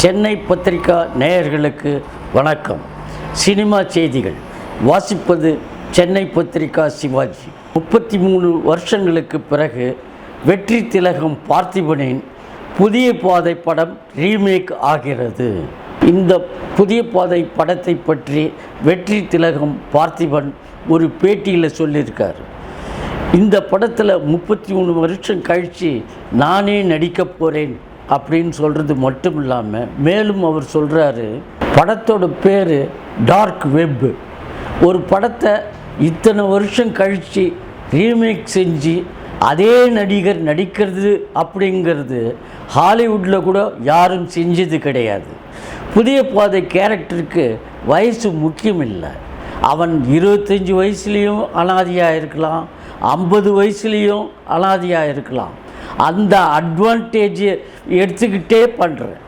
சென்னை பத்திரிகா நேயர்களுக்கு வணக்கம். சினிமா செய்திகள். வாசிப்பது சென்னை பத்திரிகா சிவாஜி. முப்பத்தி மூணு வருஷங்களுக்கு பிறகு வெற்றி திலகம் பார்த்திபனின் புதிய பாதை படம் ரீமேக் ஆகிறது. இந்த புதிய பாதை படத்தை பற்றி வெற்றி திலகம் பார்த்திபன் ஒரு பேட்டியில் சொல்லியிருக்கார். இந்த படத்தில் முப்பத்தி மூணு வருஷம் கழித்து நானே நடிக்க போகிறேன் அப்படின்னு சொல்கிறது மட்டும் இல்லாமல் மேலும் அவர் சொல்கிறாரு படத்தோட பேர் டார்க் வெப் ஒரு படத்தை இத்தனை வருஷம் கழித்து ரீமேக் செஞ்சு அதே நடிகர் நடிக்கிறது அப்படிங்கிறது ஹாலிவுட்டில் கூட யாரும் செஞ்சது கிடையாது. புதிய பாதை கேரக்டருக்கு வயசு முக்கியம் இல்லை அவன் இருபத்தஞ்சி வயசுலேயும் அனாதியாக இருக்கலாம் ஐம்பது வயசுலேயும் அனாதியாக இருக்கலாம். அந்த அட்வான்டேஜ் எடுத்துக்கிட்டே பண்ணுறேன்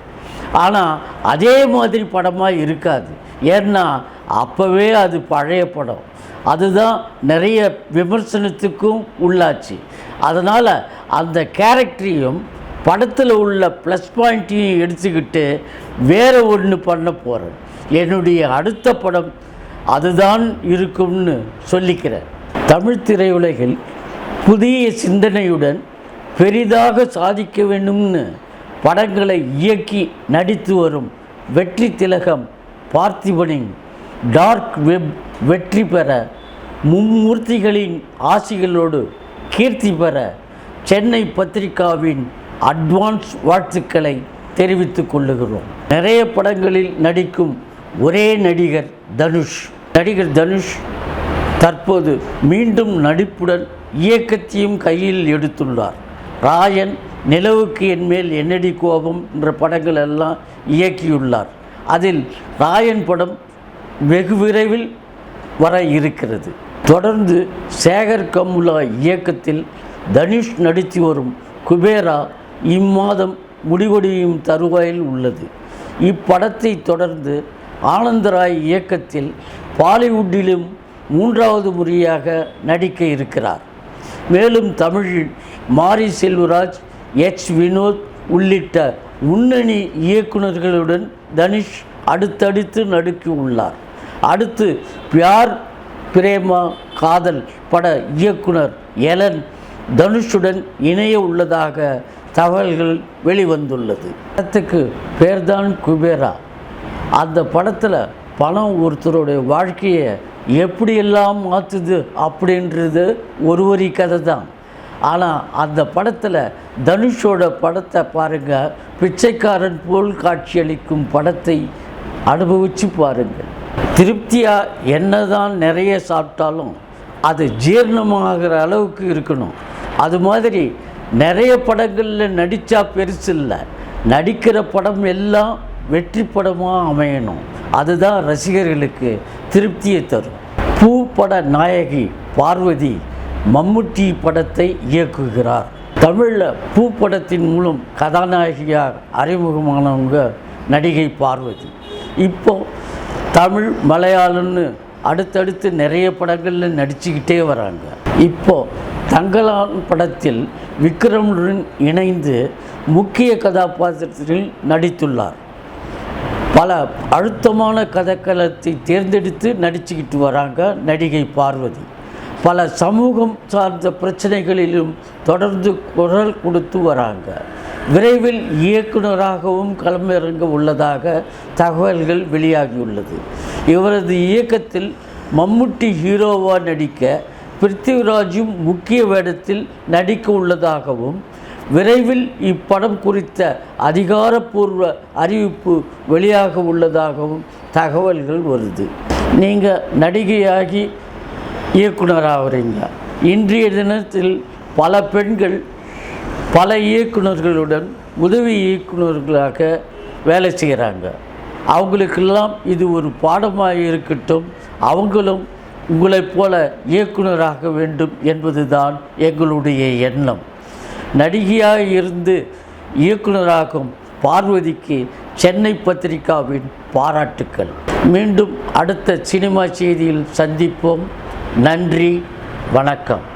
ஆனால் அதே மாதிரி படமாக இருக்காது. ஏன்னா அப்போவே அது பழைய படம். அதுதான் நிறைய விமர்சனத்துக்கும் உள்ளாச்சு. அதனால் அந்த கேரக்டரையும் படத்தில் உள்ள ப்ளஸ் பாயிண்ட்டையும் எடுத்துக்கிட்டு வேறு ஒன்று பண்ண போகிறேன் என்னுடைய அடுத்த படம் அதுதான் இருக்கும்னு சொல்லிக்கிறேன். தமிழ் திரையுலகில் புதிய சிந்தனையுடன் பெரிதாக சாதிக்க வேண்டும்னு படங்களை இயக்கி நடித்து வரும் வெற்றி திலகம் பார்த்திபனின் டார்க் வெப் வெற்றி பெற மும்மூர்த்திகளின் ஆசிகளோடு கீர்த்தி பெற சென்னை பத்திரிகாவின் அட்வான்ஸ் வாழ்த்துக்களை தெரிவித்துக் கொள்ளுகிறோம். நிறைய படங்களில் நடிக்கும் ஒரே நடிகர் தனுஷ். நடிகர் தனுஷ் தற்போது மீண்டும் நடிப்புடன் இயக்கத்தையும் கையில் எடுத்துள்ளார். ராயன் நிலவுக்கு என்மேல் என்னடி கோபம் என்ற படங்கள் எல்லாம் இயக்கியுள்ளார். அதில் ராயன் படம் வெகு விரைவில் வர இருக்கிறது. தொடர்ந்து சேகர் கமுலா இயக்கத்தில் தனுஷ் நடித்து வரும் குபேரா இம்மாதம் முடிவடையும் தருவாயில் உள்ளது. இப்படத்தை தொடர்ந்து ஆனந்தராய் இயக்கத்தில் பாலிவுட்டிலும் மூன்றாவது முறையாக நடிக்க இருக்கிறார். மேலும் தமிழில் மாரி செல்வராஜ் எச். வினோத் உள்ளிட்ட முன்னணி இயக்குநர்களுடன் தனுஷ் அடுத்தடுத்து நடுக்கி உள்ளார். அடுத்து பியார் பிரேமா காதல் பட இயக்குனர் எலன் தனுஷுடன் இணைய உள்ளதாக தகவல்கள் வெளிவந்துள்ளது. படத்துக்கு பேர்தான் குபேரா. அந்த படத்தில் பணம் ஒருத்தருடைய வாழ்க்கையை எப்படியெல்லாம் மாற்றுது அப்படின்றது ஒரு வரி கதை தான் ஆனால் அந்த படத்தில் தனுஷோட படத்தை பாருங்கள் பிச்சைக்காரன் போல் காட்சியளிக்கும் படத்தை அனுபவித்து பாருங்கள் திருப்தியாக என்னதான் நிறைய சாப்பிட்டாலும் அது ஜீரணமாகிற அளவுக்கு இருக்கணும். அது மாதிரி நிறைய படங்களில் நடித்தா பெருசு இல்லை. நடிக்கிற படம் எல்லாம் வெற்றி படமாக அமையணும். அதுதான் ரசிகர்களுக்கு திருப்தியை தரும். பூ பட நாயகி பார்வதி மம்முட்டி படத்தை இயக்குகிறார். தமிழில் பூ படத்தின் மூலம் கதாநாயகியாக அறிமுகமானவங்க நடிகை பார்வதி. இப்போ தமிழ் மலையாளம்னு அடுத்தடுத்து நிறைய படங்களில் நடிச்சுக்கிட்டே வராங்க. இப்போ தங்கலான் படத்தில் விக்ரமுடன் இணைந்து முக்கிய கதாபாத்திரத்தில் நடித்துள்ளார். பல அழுத்தமான கதைக்களத்தை தேர்ந்தெடுத்து நடிச்சுக்கிட்டு வராங்க நடிகை பார்வதி. பல சமூகம் சார்ந்த பிரச்சனைகளிலும் தொடர்ந்து குரல் கொடுத்து வராங்க. விரைவில் இயக்குனராகவும் களமிறங்க உள்ளதாக தகவல்கள் வெளியாகியுள்ளது. இவரது இயக்கத்தில் மம்முட்டி ஹீரோவாக நடிக்க பிருத்திவிராஜும் முக்கிய வேடத்தில் நடிக்க உள்ளதாகவும் விரைவில் இப்படம் குறித்த அதிகாரப்பூர்வ அறிவிப்பு வெளியாக உள்ளதாகவும் தகவல்கள் வருது. நீங்கள் நடிகையாகி இயக்குனராகிறீங்க இன்றைய தினத்தில் பல பெண்கள் பல இயக்குனர்களுடன் உதவி இயக்குனர்களாக வேலை செய்கிறாங்க. அவங்களுக்கெல்லாம் இது ஒரு பாடமாக இருக்கட்டும். அவங்களும் உங்களைப் போல இயக்குனராக வேண்டும் என்பதுதான் எங்களுடைய எண்ணம். நடிகையாக இருந்து இயக்குனராகும் பார்வதிக்கு சென்னை பத்திரிகாவின் பாராட்டுக்கள். மீண்டும் அடுத்த சினிமா செய்தியில் சந்திப்போம். நன்றி வணக்கம்.